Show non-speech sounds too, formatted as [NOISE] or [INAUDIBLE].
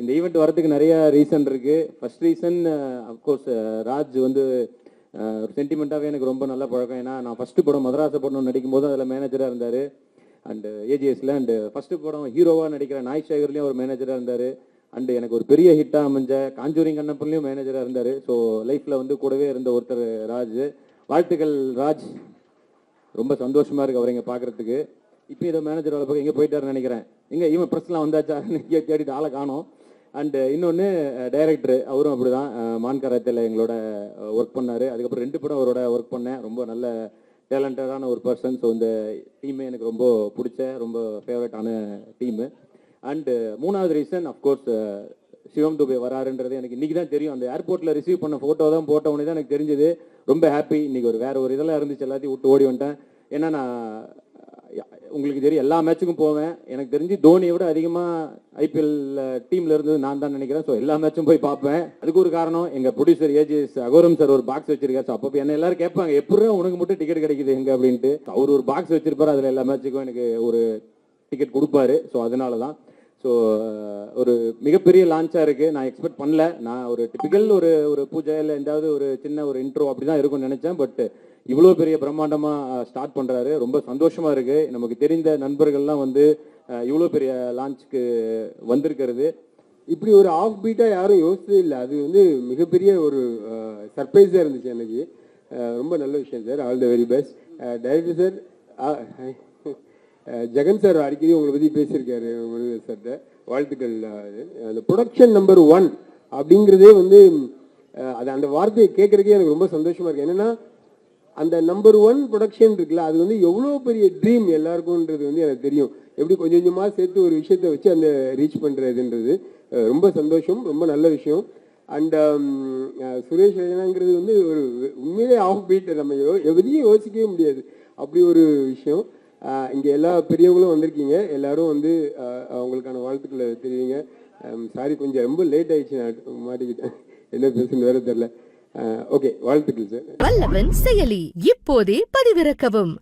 இந்த ஈவெண்ட் வரதுக்கு நிறைய ரீசன் இருக்கு. ஃபர்ஸ்ட் ரீசன் அஃப்கோர்ஸ் ராஜ் வந்து ஒரு சென்டிமெண்ட்டாகவே எனக்கு ரொம்ப நல்ல பழக்கம். ஏன்னா நான் ஃபர்ஸ்ட் படம் மதராச படம் நடிக்கும் போது அதில் மேனேஜராக இருந்தார். அண்டு ஏஜிஎஸ்ல அண்டு ஃபஸ்ட்டு படம் ஹீரோவாக நடிக்கிற நாய் சேகர்லேயும் ஒரு மேனேஜராக இருந்தார். அண்டு எனக்கு ஒரு பெரிய ஹிட்டாக அமைஞ்ச காஞ்சூரிங் கண்ணப்பன்லையும் மேனேஜராக இருந்தார். ஸோ லைஃப்பில் வந்து கூடவே இருந்த ஒருத்தர் ராஜ். வாழ்த்துக்கள் ராஜ். ரொம்ப சந்தோஷமாக இருக்கு அவர் இங்கே பாக்குறதுக்கு. இப்போ ஏதோ மேனேஜர் வேலை பார்க்க எங்கே போயிட்டாருன்னு நினைக்கிறேன். எங்க இவன் ப்ரெஸ்லாம் வந்தாச்சா? [LAUGHS] இங்கே தேடிட்டு ஆளை காணோம். அண்டு இன்னொன்று டைரக்டர் அவரும் அப்படிதான். தான் மான்காரத்தில் எங்களோட ஒர்க் பண்ணார். அதுக்கப்புறம் ரெண்டு படம் அவரோட ஒர்க் பண்ணேன். ரொம்ப நல்ல டேலண்டடான ஒரு பர்சன் ஸோ இந்த டீமே எனக்கு ரொம்ப பிடிச்ச ரொம்ப ஃபேவரட்டான டீமு அண்டு மூணாவது reason of course Shivam Dube வராருன்றது எனக்கு இன்றைக்கி தான் தெரியும். அந்த ஏர்போர்ட்டில் ரிசீவ் பண்ண ஃபோட்டோ தான் போட்ட உடனே தான் எனக்கு தெரிஞ்சது. ரொம்ப ஹாப்பி இன்றைக்கி ஒரு வேறு ஒரு இதெல்லாம் இருந்துச்சு. எல்லாத்தையும் விட்டு ஓடி வந்துட்டேன். ஏன்னா நான் உங்களுக்கு தெரியும் எல்லா மேட்சுக்கும் போவேன். எனக்கு தெரிஞ்சு தோனியை விட அதிகமாக ஐபிஎல் டீம்ல இருந்தது நான் தான் நினைக்கிறேன். ஸோ எல்லா மேட்சும் போய் பார்ப்பேன். அதுக்கு ஒரு காரணம் எங்கள் producer A G Agoram sir ஒரு பாக்ஸ் வச்சிருக்காரு. ஸோ அப்போ என்ன எல்லாரும் கேட்பாங்க எப்படி உனக்கு மட்டும் டிக்கெட் கிடைக்குது எங்க? அப்படின்ட்டு. அவர் ஒரு பாக்ஸ் வச்சிருப்பாரு. அதில் எல்லா மேட்சுக்கும் எனக்கு ஒரு டிக்கெட் கொடுப்பாரு. ஸோ அதனால தான் ஸோ uh, ஒரு மிகப்பெரிய லான்ச்சாக இருக்குது நான் எக்ஸ்பெக்ட் பண்ணல. நான் ஒரு டிபிக்கல் ஒரு ஒரு பூஜை இல்லை எந்தாவது ஒரு சின்ன ஒரு இன்ட்ரோ அப்படி தான் இருக்கும்னு நினச்சேன். பட் இவ்வளோ பெரிய பிரம்மாண்டமாக ஸ்டார்ட் பண்ணுறாரு ரொம்ப சந்தோஷமாக இருக்குது நமக்கு தெரிந்த நண்பர்கள்லாம் வந்து இவ்வளோ பெரிய லான்ச்சுக்கு வந்திருக்கிறது. இப்படி ஒரு ஆஃப் பீட்டாக யாரும் யோசிச்சதே இல்லை. அது வந்து மிகப்பெரிய ஒரு சர்ப்ரைஸாக இருந்துச்சு எனக்கு. ரொம்ப நல்ல விஷயம் sir all the very best director sir Jagan sir அடிக்கடி உங்களை பற்றி பேசியிருக்காரு முருகன் சார்கிட்ட வாழ்த்துக்கள். அந்த ப்ரொடக்ஷன் நம்பர் ஒன் அப்படிங்கிறதே வந்து அது அந்த வார்த்தையை கேட்குறதுக்கே எனக்கு ரொம்ப சந்தோஷமாக இருக்குது என்னென்னா அந்த நம்பர் ஒன் ப்ரொடக்ஷன் இருக்குல்ல அது வந்து எவ்வளோ பெரிய ட்ரீம் எல்லாருக்கும்ன்றது வந்து எனக்கு தெரியும். எப்படி கொஞ்சம் கொஞ்சமாக சேர்த்து ஒரு விஷயத்தை வச்சு அந்த ரீச் பண்ணுறதுன்றது ரொம்ப சந்தோஷம் ரொம்ப நல்ல விஷயம். Um, அண்ட் சுரேஷ் ரெய்னாங்கிறது வந்து ஒரு உண்மையிலே ஆஃப் பீட் நம்ம யோ எதையும் யோசிக்கவே முடியாது. அப்படி ஒரு விஷயம். இங்கே எல்லா பெரியவங்களும் வந்திருக்கீங்க. எல்லாரும் வந்து அவங்களுக்கான வாழ்த்துக்களை தெரிவிங்க. சாரி கொஞ்சம் ரொம்ப லேட் ஆயிடுச்சு நான் மாட்டிக்கிட்டேன். என்ன பேசுன்னு வேற தெரில ஓகே வாழ்த்துக்கள் சார் வல்லவன் செயலி இப்போதே பதிவிறக்கவும்.